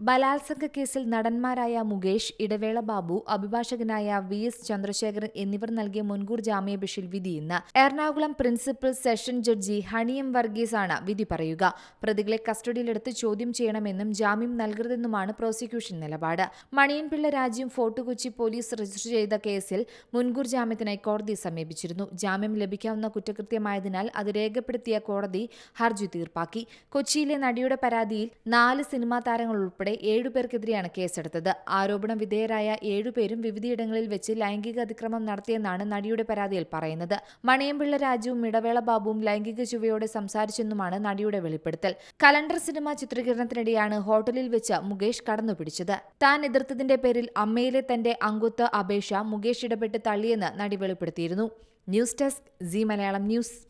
ബലാത്സംഗ കേസിൽ നടന്മാരായ മുകേഷ് ഇടവേള ബാബു അഭിഭാഷകനായ വി എസ് ചന്ദ്രശേഖരൻ എന്നിവർ നൽകിയ മുൻകൂർ ജാമ്യാപേക്ഷയിൽ വിധി ഇന്ന് Ernakulam principal session judge Honey M Varghese ആണ് വിധി പറയുക. പ്രതികളെ കസ്റ്റഡിയിലെടുത്ത് ചോദ്യം ചെയ്യണമെന്നും ജാമ്യം നൽകരുതെന്നുമാണ് പ്രോസിക്യൂഷൻ നിലപാട്. മണിയൻപിള്ള രാജ്യം ഫോർട്ട് കൊച്ചി പോലീസ് രജിസ്റ്റർ ചെയ്ത കേസിൽ മുൻകൂർ ജാമ്യത്തിനായി കോടതി സമീപിച്ചിരുന്നു. ജാമ്യം ലഭിക്കാവുന്ന കുറ്റകൃത്യമായതിനാൽ അത് രേഖപ്പെടുത്തിയ കോടതി ഹർജി തീർപ്പാക്കി. കൊച്ചിയിലെ നടിയുടെ പരാതിയിൽ നാല് സിനിമാ താരങ്ങൾ ഉൾപ്പെടെ ഏഴുപേർക്കെതിരെയാണ് കേസെടുത്തത്. ആരോപണ വിധേയരായ ഏഴുപേരും വിവിധയിടങ്ങളിൽ വെച്ച് ലൈംഗിക അതിക്രമം നടത്തിയെന്നാണ് നടിയുടെ പരാതിയിൽ പറയുന്നത്. മണിയമ്പിള്ള രാജുവും ഇടവേള ബാബുവും ലൈംഗിക ചുവയോടെ സംസാരിച്ചെന്നുമാണ് നടിയുടെ വെളിപ്പെടുത്തൽ. കലണ്ടർ സിനിമ ചിത്രീകരണത്തിനിടെയാണ് ഹോട്ടലിൽ വെച്ച് മുകേഷ് കടന്നുപിടിച്ചത്. താൻ എതിർത്തതിന്റെ പേരിൽ അമ്മയിലെ തന്റെ അംഗത്വ അപേക്ഷ മുകേഷ് ഇടപെട്ട് തള്ളിയെന്ന് നടി വെളിപ്പെടുത്തിയിരുന്നു. News desk Zee Malayalam news.